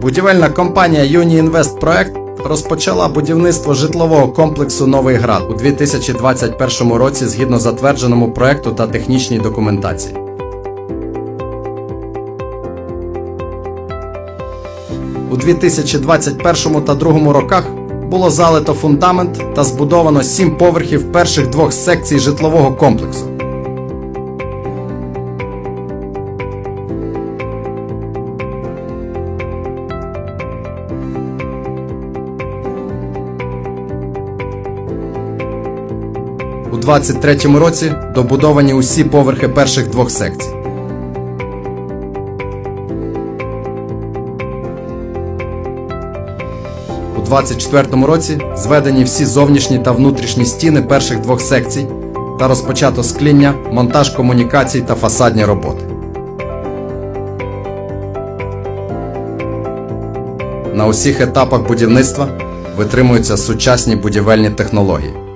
Будівельна компанія Юніінвест Проект розпочала будівництво житлового комплексу Новий Град у 2021 році згідно затвердженому проекту та технічній документації. У 2021 та 2022 роках було залито фундамент та збудовано сім поверхів перших двох секцій житлового комплексу. У 2023 році добудовані усі поверхи перших двох секцій. У 2024 році зведені всі зовнішні та внутрішні стіни перших двох секцій та розпочато скління, монтаж комунікацій та фасадні роботи. На усіх етапах будівництва витримуються сучасні будівельні технології.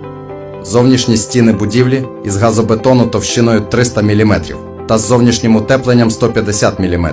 Зовнішні стіни будівлі із газобетону товщиною 300 мм та з зовнішнім утепленням 150 мм.